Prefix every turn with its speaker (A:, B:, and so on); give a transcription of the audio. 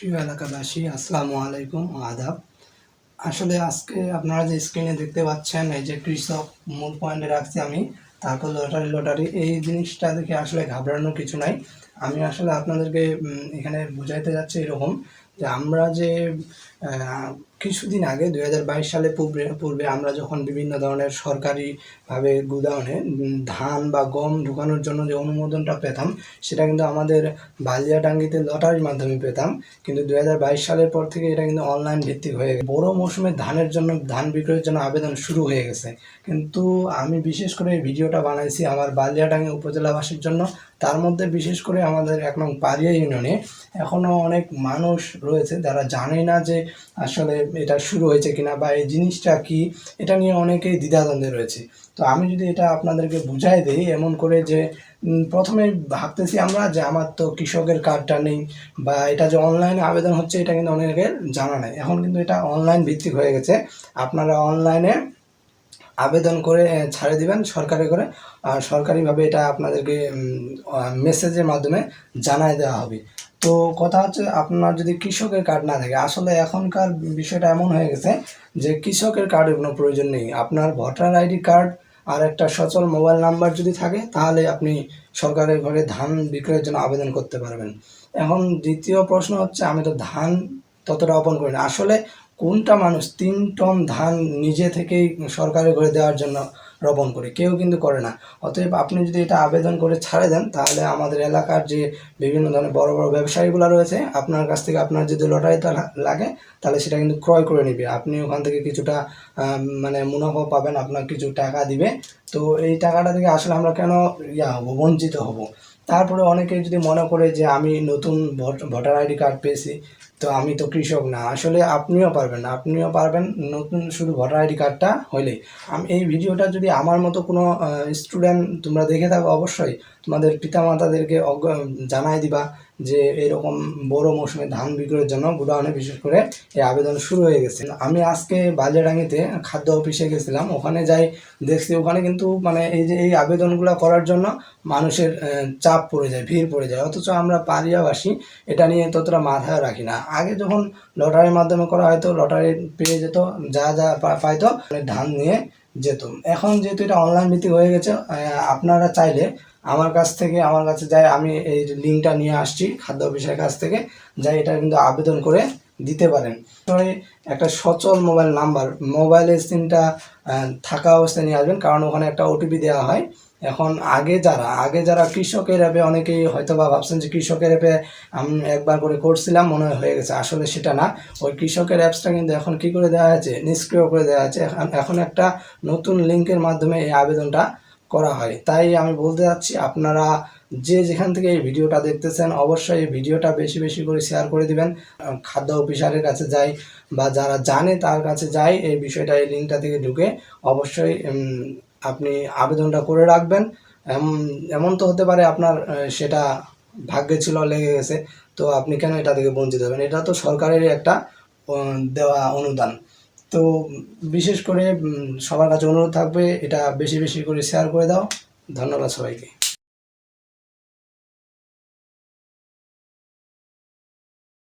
A: প্রিয় এলাকাবাসী, আসসালামু আলাইকুম আদাব। আসলে আজকে আপনারা যে স্ক্রিনে দেখতে পাচ্ছেন, এই যে কৃষক মূল পয়েন্টে রাখছি আমি, তারপর লটারি লটারি এই জিনিসটা দেখে আসলে ঘাবড়ানোর কিছু নাই। আমি আসলে আপনাদেরকে এখানে বোঝাইতে যাচ্ছি এরকম যে আমরা যে কিছুদিন আগে দুই হাজার বাইশ সালে পূর্বে পূর্বে আমরা যখন বিভিন্ন ধরনের সরকারিভাবে গুদাউনে ধান বা গম ঢুকানোর জন্য যে অনুমোদনটা পেতাম, সেটা কিন্তু আমাদের বালিয়াডাঙ্গিতে লটারির মাধ্যমে পেতাম। কিন্তু দুই হাজার বাইশ সালের পর থেকে এটা কিন্তু অনলাইন ভিত্তিক হয়ে গেছে। বড় মৌসুমে ধানের জন্য, ধান বিক্রয়ের জন্য আবেদন শুরু হয়ে গেছে। কিন্তু আমি বিশেষ করে এই ভিডিওটা বানাইছি আমার বালিয়াডাঙ্গি উপজেলাবাসীর জন্য। তার মধ্যে বিশেষ করে আমাদের এক নং পারিয়া ইউনিয়নে এখনও অনেক মানুষ রয়েছে, যারা জানে না যে আসলে এটা শুরু হয়েছে কিনা বা এই জিনিসটা কি, এটা নিয়ে অনেকেই দ্বিধাদ্বন্দ্বে রয়েছে। তো আমি যদি এটা আপনাদেরকে বুঝাই দিই এমন করে যে প্রথমে ভাবতেছি আমরা যে আমার তো কৃষকের কার্ডটা নেই বা এটা যে অনলাইনে আবেদন হচ্ছে এটা কিন্তু অনেকের জানা নেই। এখন কিন্তু এটা অনলাইন ভিত্তিক হয়ে গেছে। আপনারা অনলাইনে আবেদন করে ছাড়ে দিবেন সরকারি করে। আর সরকারিভাবে এটা আপনাদেরকে মেসেজের মাধ্যমে জানাই দেওয়া হবে। তো কথা হচ্ছে আপনার যদি কৃষকের কার্ড না থাকে, আসলে এখনকার বিষয়টা এমন হয়ে গেছে যে কৃষকের কার্ডের কোনো প্রয়োজন নেই। আপনার ভোটার আইডি কার্ড আর একটা সচল মোবাইল নাম্বার যদি থাকে, তাহলে আপনি সরকারের ঘরে ধান বিক্রয়ের জন্য আবেদন করতে পারবেন। এখন দ্বিতীয় প্রশ্ন হচ্ছে, আমি তো ধান ততটা অর্পণ করি না। আসলে কোনটা মানুষ তিন টন ধান নিজে থেকেই সরকারের ঘরে দেওয়ার জন্য রোপণ করে। কেউ কিন্তু করে না। অতএব আপনি যদি এটা আবেদন করে ছাড়ে দেন, তাহলে আমাদের এলাকার যে বিভিন্ন ধরনের বড় বড় ব্যবসায়ীগুলো রয়েছে, আপনার কাছ থেকে আপনার যদি লটারিটা লাগে, তাহলে সেটা কিন্তু ক্রয় করে নেবে। আপনি ওখান থেকে কিছুটা মানে মুনাফা পাবেন, আপনার কিছু টাকা দিবে। তো এই টাকাটা থেকে আসলে আমরা কেন, ইয়া হব, বঞ্চিত হব? তারপরে অনেকে যদি মনে করে যে আমি নতুন ভোট- ভোটার আইডি কার্ড পেয়েছি, তো আমি তো কৃষক না। আসলে আপনিও পারবেন আপনিও পারবেন নতুন শুধু ভোটার আইডি কার্ডটা হলে আমি, এই ভিডিওটা যদি আমার মতো কোনো স্টুডেন্ট তোমরা দেখে থাকো অবশ্যই, তোমাদের পিতামাতাদেরকে অজ্ঞ জানাই দিবা। যে এরকম বড় মৌসুমে ধান বিক্রয়ের জন্য গুডাউনে বিশেষ করে এই আবেদন শুরু হয়ে গেছে। আমি আজকে বালিয়াডাঙ্গিতে খাদ্য অফিসে গেছিলাম। ওখানে যাই দেখছি, ওখানে কিন্তু মানে এই যে এই আবেদনগুলো করার জন্য মানুষের চাপ পড়ে যায়, ভিড় পড়ে যায়। অথচ আমরা পারিয়াবাসী এটা নিয়ে ততটা মাথায় রাখি না। আগে যখন লটারির মাধ্যমে করা হয়তো, লটারি পেয়ে যেত, যা যা পাইতো, ধান নিয়ে যেত। এখন যেহেতু এটা অনলাইন ভিত্তিক হয়ে গেছে আপনারা চাইলে আমার কাছ থেকে, আমার কাছে যাই, আমি এই লিঙ্কটা নিয়ে আসছি, খাদ্য অফিসের কাছ থেকে, যাই এটা কিন্তু আবেদন করে দিতে পারেন। একটা সচল মোবাইল নাম্বার মোবাইলের সিমটা থাকা অবস্থায় নিয়ে আসবেন, কারণ ওখানে একটা ওটিপি দেওয়া হয়। এখন আগে যারা আগে যারা কৃষকের অ্যাপে, অনেকেই হয়তো বা ভাবছেন যে কৃষকের অ্যাপে আমি একবার করে করছিলাম মনে হয়ে গেছে। আসলে সেটা না। ওই কৃষকের অ্যাপসটা কিন্তু এখন কি করে দেওয়া হয়েছে? নিষ্ক্রিয় করে দেওয়া হয়েছে। এখন একটা নতুন লিঙ্কের মাধ্যমে এই আবেদনটা করা হয়। তাই আমি বলতে চাচ্ছি, আপনারা যে যেখান থেকে এই ভিডিওটা দেখতেছেন, অবশ্যই এই ভিডিওটা বেশি বেশি করে শেয়ার করে দিবেন। খাদ্য অফিসারের কাছে যাই বা যারা জানে তার কাছে যাই, এই বিষয়টা, এই লিঙ্কটা থেকে ঢুকে অবশ্যই আপনি আবেদনটা করে রাখবেন। এম- এমন তো হতে পারে আপনার সেটা ভাগ্যে ছিল, লেগে গেছে। তো আপনি কেন এটা থেকে বঞ্চিত হবেন? এটা তো সরকারেরই একটা দেওয়া অনুদান। তো বিশেষ করে সবার কাছে অনুরোধ থাকবে, এটা বেশি বেশি করে শেয়ার করে দাও। ধন্যবাদ সবাইকে।